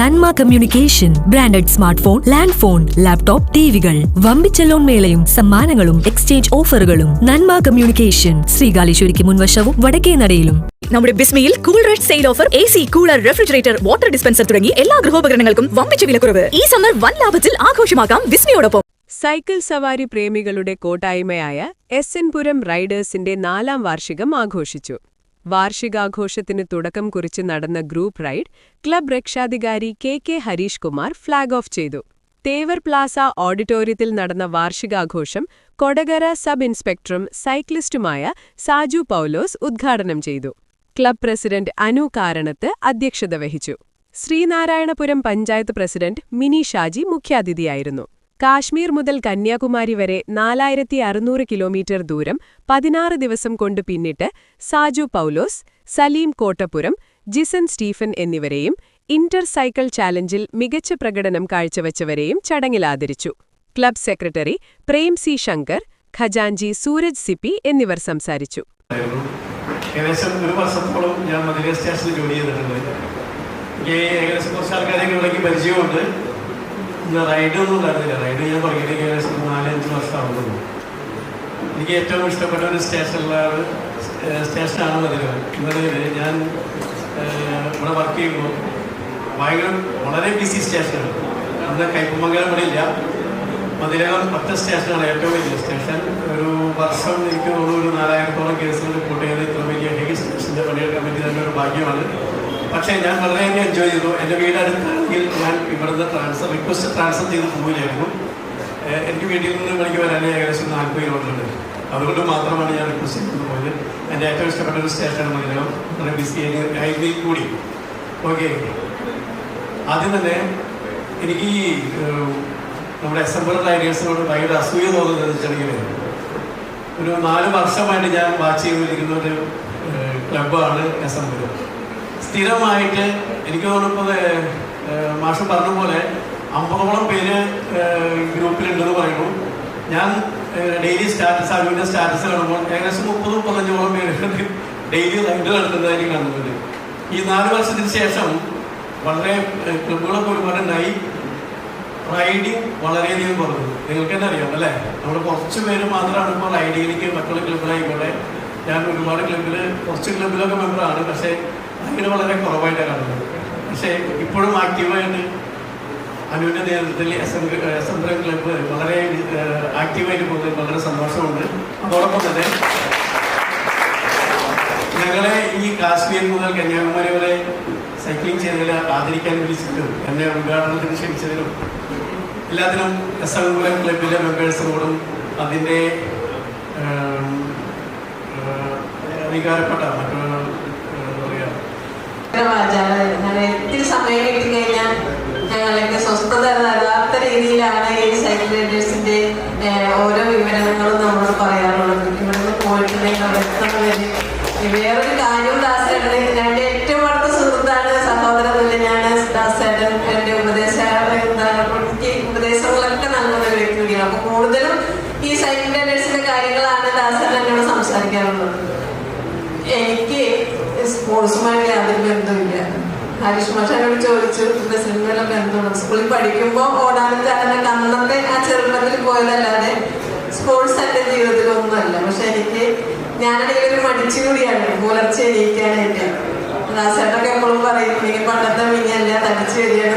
Nanma communication branded smart phone land phone laptop ടിവികൾ വമ്പിച്ച loan മേളയും സമ്മാനങ്ങളും exchange ഓഫറുകളും നന്മ കമ്മ്യൂണിക്കേഷൻ ശ്രീകാലേശ്വരിക്ക് മുൻവശവും വടക്കേ നടയിലും. നമ്മുടെ ബിസ്മയിൽ cool red sale offer A C cooler refrigerator water dispenser തുടങ്ങി എല്ലാ ഗൃഹോപകരണങ്ങൾക്കും വമ്പിച്ച വിലക്കുറവ്. ഈ സമ്മർ വൻ ലാഭത്തിൽ ആഘോഷമാക്കാം ബിസ്മിയോടൊപ്പം. സൈക്കിൾ സവാരി പ്രേമികളുടെ കോട്ടായ്മയായ എസ് എൻ പുരം റൈഡേഴ്സിന്റെ നാലാം വാർഷികം ആഘോഷിച്ചു. വാർഷികാഘോഷത്തിന് തുടക്കം കുറിച്ച് നടന്ന ഗ്രൂപ്പ് റൈഡ് ക്ലബ് രക്ഷാധികാരി K K Harish Kumar flag off ചെയ്തു. തേവർ പ്ലാസ ഓഡിറ്റോറിയത്തിൽ നടന്ന വാർഷികാഘോഷം കൊടകര സബ് ഇൻസ്പെക്ടറും സൈക്ലിസ്റ്റുമായ സാജു പൗലോസ് ഉദ്ഘാടനം ചെയ്തു. ക്ലബ് പ്രസിഡന്റ് അനു കാരണത്ത് അധ്യക്ഷത വഹിച്ചു. ശ്രീനാരായണപുരം പഞ്ചായത്ത് പ്രസിഡന്റ് മിനി ഷാജി മുഖ്യാതിഥിയായിരുന്നു. കാശ്മീർ മുതൽ കന്യാകുമാരി വരെ നാലായിരത്തി അറുന്നൂറ് കിലോമീറ്റർ ദൂരം പതിനാറ് ദിവസം കൊണ്ട് പിന്നിട്ട് സാജു പൗലോസ് സലീം കോട്ടപ്പുറം ജിസൻ സ്റ്റീഫൻ എന്നിവരെയും ഇന്റർ സൈക്കിൾ ചാലഞ്ചിൽ മികച്ച പ്രകടനം കാഴ്ചവച്ചവരെയും ചടങ്ങിൽ ആദരിച്ചു. Club secretary Prem C Shankar ഖജാൻജി Sooraj Sippy എന്നിവർ സംസാരിച്ചു. ഏകദേശം ഒരു വർഷത്തോളം ഞാൻ മധുര സ്റ്റേഷനിൽ ജോലി ചെയ്തിട്ടുണ്ട്. എനിക്ക് ഏകദേശം കുറച്ച് ആൾക്കാരെയൊക്കെ പരിചയമുണ്ട്. റൈഡ് ഒന്നും ഉണ്ടായിരുന്നില്ല റൈഡ് ഞാൻ തുടങ്ങിയിട്ട് ഏകദേശം നാലഞ്ച് വർഷം ആവുന്നുള്ളൂ. എനിക്ക് ഏറ്റവും ഇഷ്ടപ്പെട്ട ഒരു സ്റ്റേഷനിലാണ് സ്റ്റേഷനാണ് മധുര. എന്നതിൽ ഞാൻ ഇവിടെ വർക്ക് ചെയ്യുമ്പോൾ ഭയങ്കര വളരെ ബിസി സ്റ്റേഷനാണ് അന്ന് കൈപ്പമംഗലം ഇവിടെ ഇല്ല. മതിലകം ഒറ്റ സ്റ്റേഷനാണ് ഏറ്റവും വലിയ സ്റ്റേഷൻ ഒരു വർഷം എനിക്ക് തോന്നുന്നു ഒരു നാലായിരത്തോളം കേസുകൾ റിപ്പോർട്ട് ചെയ്ത് ഇത്ര വലിയ സ്റ്റേഷന്റെ പണിയെടുക്കാൻ പറ്റി തന്നെ ഒരു ഭാഗ്യമാണ്. പക്ഷേ ഞാൻ വളരെയധികം എൻജോയ് ചെയ്തു. എന്റെ വീട് അടുത്താണെങ്കിൽ ഞാൻ ഇവിടുന്ന് ട്രാൻസ്ഫർ റിക്വസ്റ്റ് ട്രാൻസ്ഫർ ചെയ്ത് പോവുകയായിരുന്നു. എനിക്ക് വീട്ടിൽ നിന്ന് മണിക്ക് വരാൻ ഏകദേശം നാൽപ്പത് കിലോമീറ്റർ ഉണ്ട് അതുകൊണ്ട് മാത്രമാണ് ഞാൻ റിക്വസ്റ്റ് ചെയ്തത് പോയത്. എന്റെ ഏറ്റവും ഇഷ്ടപ്പെട്ട ഒരു സ്റ്റേഷനാണ് മലയാളം ബിസി ആയി കൂടി. ഓക്കെ ആദ്യം തന്നെ എനിക്ക് ഈ നമ്മുടെ എസ് എം ബി റൈഡേഴ്സിനോട് ഭയങ്കര അസൂയ തോന്നുന്നത് വെച്ചിട്ടുണ്ടെങ്കിൽ ഒരു നാല് വർഷമായിട്ട് ഞാൻ വാച്ച് ചെയ്തിരിക്കുന്ന ഒരു ക്ലബ്ബാണ് എസ് എം ബി സ്ഥിരമായിട്ട് എനിക്ക് തോന്നുന്നു മാഷ് പറഞ്ഞ പോലെ അമ്പതോളം പേര് ഗ്രൂപ്പിലുണ്ടെന്ന് പറയുന്നു. ഞാൻ ഡെയിലി സ്റ്റാറ്റസ് അവിടെ സ്റ്റാറ്റസ് കാണുമ്പോൾ ഏകദേശം മുപ്പത് മുപ്പത്തഞ്ചോളം പേര് ഡെയിലി റൈഡ് നടത്തുന്നതായിരിക്കും കാണുന്നത് ഈ നാല് വർഷത്തിന് ശേഷം വളരെ ക്ലബുകളൊക്കെ ഒരുപാടുണ്ടായി. റൈഡിങ് വളരെയധികം കുറഞ്ഞു. നിങ്ങൾക്ക് തന്നെ അറിയാം അല്ലേ? നമ്മൾ കുറച്ച് പേര് മാത്രമാണ് ഇപ്പോൾ റൈഡിങ്ങിലേക്ക് മറ്റുള്ള ക്ലബ്ബിലായിക്കോട്ടെ ഞാൻ ഒരുപാട് ക്ലബ്ബിൽ കുറച്ച് ക്ലബ്ബിലൊക്കെ മെമ്പറാണ് പക്ഷേ റൈഡ് വളരെ കുറവായിട്ടാണ് കാണുന്നത്. പക്ഷേ ഇപ്പോഴും ആക്റ്റീവായിട്ട് അനുവിന്റെ നേതൃത്വത്തിൽ എസ് ക്ലബ്ബ് വളരെ ആക്റ്റീവായിട്ട് പോകുന്നതിൽ വളരെ സന്തോഷമുണ്ട്. അതോടൊപ്പം തന്നെ ഞങ്ങളെ ഈ കാശ്മീർ മുതൽ കന്യാകുമാരി വരെ സൈക്ലിംഗ് ചെയ്തതിൽ ആദരിക്കാൻ വിളിച്ചിട്ടും എന്നെ ഉദ്ഘാടനത്തിന് ക്ഷണിച്ചതിനും എല്ലാത്തിനും എസ് എം കുലം ക്ലബിലെ മെമ്പേഴ്സിനോടും അതിന്റെ അധികാരപ്പെട്ട സൈക്കിൾ ഓരോ വിവരണങ്ങളും നമ്മളോട് പറയാറുള്ളത് ഇവിടുന്ന് പോയിട്ടുണ്ടെങ്കിൽ അവിടെ എത്തുന്ന വരെ വേറൊരു കാര്യവും ദാസേട്ടന് എന്റെ ഏറ്റവും അടുത്ത സുഹൃത്താണ്. സഹോദര തുല്യനാണ് ദാസേട്ടൻ. എന്റെ ഉപദേശ എന്താണ് എനിക്ക് ഉപദേശങ്ങളൊക്കെ നൽകുന്ന ഒരു വ്യക്തിയാണ് അപ്പൊ കൂടുതലും ഈ സൈക്കിൾ റൈഡേഴ്സിന്റെ കാര്യങ്ങളാണ് ദാസേട്ടൻ എന്നോട് സംസാരിക്കാറുള്ളത്. എനിക്ക് സ്പോർട്സുമായിട്ട് യാതൊരു ബന്ധമില്ല ഹരീഷ് മാഷനോട് ചോദിച്ചു പ്രസിഡന്റിനെല്ലാം ബന്ധമാണ് സ്കൂളിൽ പഠിക്കുമ്പോൾ ഓടാനും ചാടാനും അന്നത്തെ ആ ചെറുപ്പത്തിൽ പോയതല്ലാതെ സ്പോർട്സ് എന്റെ ജീവിതത്തിലൊന്നുമല്ല. പക്ഷെ എനിക്ക് ഞാനാണെങ്കിൽ ഒരു മടിച്ചു കൂടിയാണ് പുലർച്ചെ എണീക്കാനായിട്ട്. ദാസേട്ടൊക്കെ എപ്പോഴും പറയും നീ പണ്ടത്തെ മീനല്ല തടിച്ചു വരികയാണ്